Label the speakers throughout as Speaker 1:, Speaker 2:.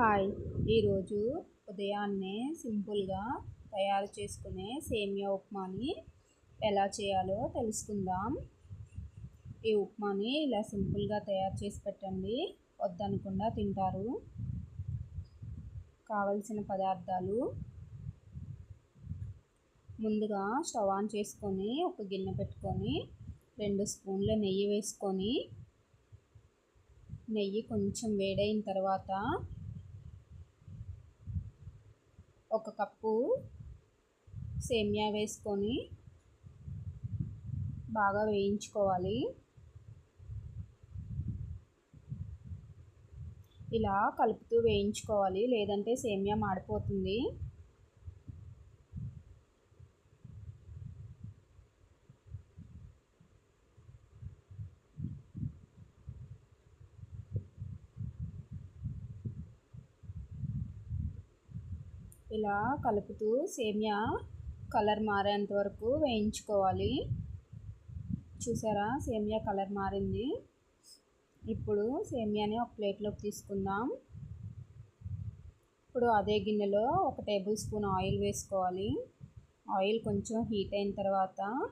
Speaker 1: Hi. ఈరోజు ఉదయాన్నే సింపుల్గా తయారు చేసుకునే సేమియా ఉప్మాని ఎలా చేయాలో తెలుసుకుందాం. ఈ ఉప్మాని ఇలా సింపుల్గా తయారు చేసి పెట్టండి. వద్దనకుండా తింటారు. కావలసిన పదార్థాలు ముందుగా స్టవ్ ఆన్ చేసుకొని ఒక గిన్నె పెట్టుకొని రెండు స్పూన్ల నెయ్యి వేసుకొని నెయ్యి కొంచెం వేడైన తర్వాత ఒక కప్పు సేమియా వేసుకొని బాగా వేయించుకోవాలి. ఇలా కలుపుతూ వేయించుకోవాలి. లేదంటే సేమియా మాడిపోతుంది. ఇలా కలుపుతూ సేమియా కలర్ మారేంత వరకు వేయించుకోవాలి. చూసారా? సేమియా కలర్ మారింది. ఇప్పుడు సేమియాని ఒక ప్లేట్లోకి తీసుకుందాం. ఇప్పుడు అదే గిన్నెలో ఒక టేబుల్ స్పూన్ ఆయిల్ వేసుకోవాలి. ఆయిల్ కొంచెం హీట్ అయిన తర్వాత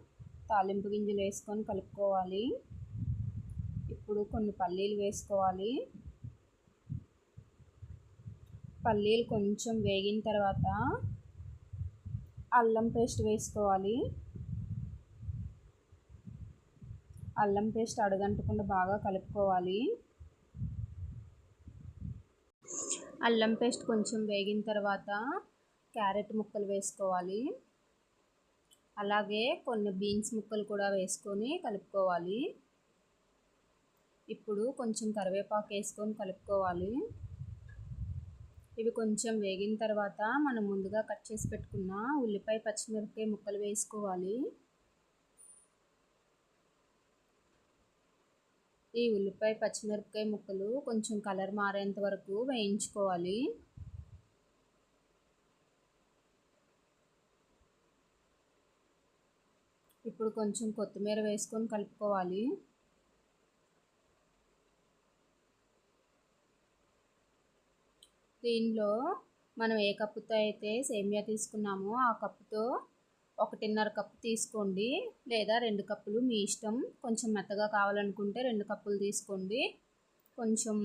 Speaker 1: తాలింపు గింజలు వేసుకొని కలుపుకోవాలి. ఇప్పుడు కొన్ని పల్లీలు వేసుకోవాలి. పల్లీలు కొంచెం వేగిన తర్వాత అల్లం పేస్ట్ వేసుకోవాలి. అల్లం పేస్ట్ అడగంటకుండా బాగా కలుపుకోవాలి. అల్లం పేస్ట్ కొంచెం వేగిన తర్వాత క్యారెట్ ముక్కలు వేసుకోవాలి. అలాగే కొన్ని బీన్స్ ముక్కలు కూడా వేసుకొని కలుపుకోవాలి. ఇప్పుడు కొంచెం కరివేపాకు వేసుకొని కలుపుకోవాలి. ఇవి కొంచెం వేగిన తర్వాత మనం ముందుగా కట్ చేసి పెట్టుకున్న ఉల్లిపాయ పచ్చిమిరపకాయ ముక్కలు వేసుకోవాలి. ఈ ఉల్లిపాయ పచ్చిమిరపకాయ ముక్కలు కొంచెం కలర్ మారేంత వరకు వేయించుకోవాలి. ఇప్పుడు కొంచెం కొత్తిమీర వేసుకొని కలుపుకోవాలి. దీనిలో మనం ఏ కప్పుతో అయితే సేమియా తీసుకున్నామో ఆ కప్పుతో ఒకటిన్నర కప్పు తీసుకోండి. లేదా రెండు కప్పులు మీ ఇష్టం. కొంచెం మెత్తగా కావాలనుకుంటే రెండు కప్పులు తీసుకోండి. కొంచెం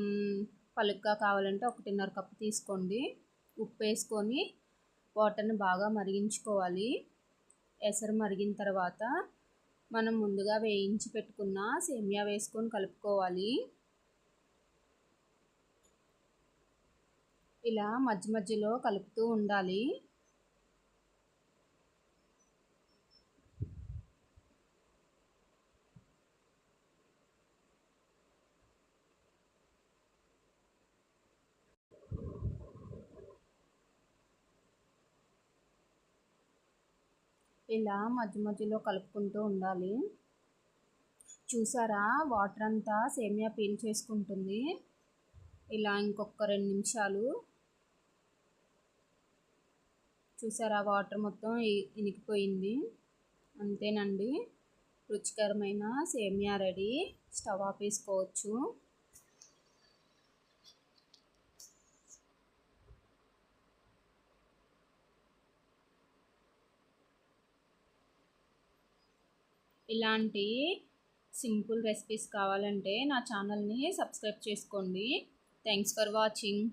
Speaker 1: పలుగ్గా కావాలంటే ఒకటిన్నర కప్పు తీసుకోండి. ఉప్పు వేసుకొని వాటర్ని బాగా మరిగించుకోవాలి. ఎసరు మరిగిన తర్వాత మనం ముందుగా వేయించి పెట్టుకున్న సేమియా వేసుకొని కలుపుకోవాలి. ఇలా మధ్య మధ్యలో కలుపుతూ ఉండాలి. ఇలా మధ్య మధ్యలో కలుపుకుంటూ ఉండాలి. చూసారా? వాటర్ అంతా సేమియా పీల్ చేసుకుంటుంది. ఇలా ఇంకొక రెండు నిమిషాలు చూసారా? వాటర్ మొత్తం ఇనికిపోయింది. అంతేనండి. రుచికరమైన సేమియా రెడీ. స్టవ్ ఆపేసుకోవచ్చు. ఇలాంటి సింపుల్ రెసిపీస్ కావాలంటే నా ఛానల్ని సబ్స్క్రైబ్ చేసుకోండి. Thanks for watching.